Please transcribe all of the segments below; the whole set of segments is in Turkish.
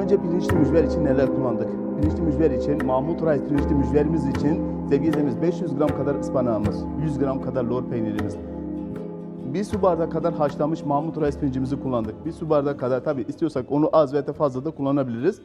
Önce pirinçli mücver için neler kullandık? Pirinçli mücver için Mahmut Rice pirinçli mücverimiz için izleyicilerimiz 500 gram kadar ıspanağımız, 100 gram kadar lor peynirimiz, bir su bardağı kadar haşlanmış Mahmut Rice pirincimizi kullandık. Bir su bardağı kadar tabi istiyorsak onu az veya fazla da kullanabiliriz.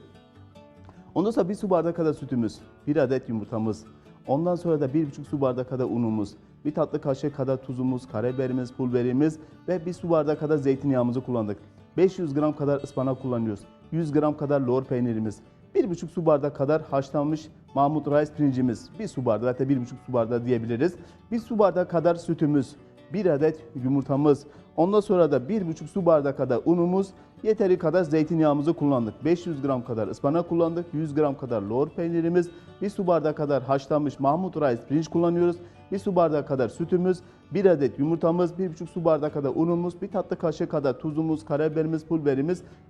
Ondan sonra bir su bardağı kadar sütümüz, bir adet yumurtamız, ondan sonra da bir buçuk su bardağı kadar unumuz, bir tatlı kaşığı kadar tuzumuz, karabiberimiz, pul biberimiz ve bir su bardağı kadar zeytinyağımızı kullandık. 500 gram kadar ıspanak kullanıyoruz. 100 gram kadar lor peynirimiz, bir buçuk su bardağı kadar haşlanmış Mahmut Rice pirincimiz, bir su bardağı hatta bir buçuk su bardağı diyebiliriz. Bir su bardağı kadar sütümüz, bir adet yumurtamız, ondan sonra da bir buçuk su bardağı kadar unumuz, yeteri kadar zeytinyağımızı kullandık. 500 gram kadar ıspanak kullandık, 100 gram kadar lor peynirimiz, bir su bardağı kadar haşlanmış Mahmut Rice pirinç kullanıyoruz. Bir su bardağı kadar sütümüz, bir adet yumurtamız, bir buçuk su bardağı kadar unumuz, bir tatlı kaşığı kadar tuzumuz, karabiberimiz, pul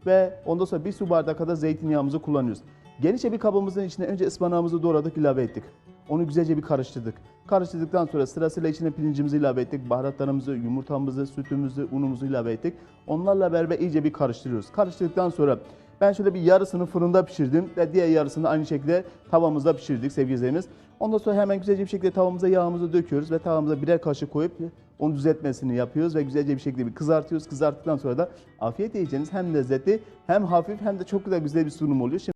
ve ondan sonra bir su bardağı kadar zeytinyağımızı kullanıyoruz. Genişçe bir kabımızın içine önce ıspanağımızı doğradık, ilave ettik. Onu güzelce bir karıştırdık. Karıştırdıktan sonra sırasıyla içine pirincimizi ilave ettik. Baharatlarımızı, yumurtamızı, sütümüzü, unumuzu ilave ettik. Onlarla beraber iyice bir karıştırıyoruz. Karıştırdıktan sonra ben şöyle bir yarısını fırında pişirdim ve diğer yarısını aynı şekilde tavamızda pişirdik sevgili izleyicilerimiz. Ondan sonra hemen güzelce bir şekilde tavamıza yağımızı döküyoruz ve tavamıza birer kaşık koyup onu düzeltmesini yapıyoruz ve güzelce bir şekilde bir kızartıyoruz. Kızarttıktan sonra da afiyet yiyeceğiniz hem lezzetli hem hafif hem de çok güzel güzel bir sunum oluyor. Şimdi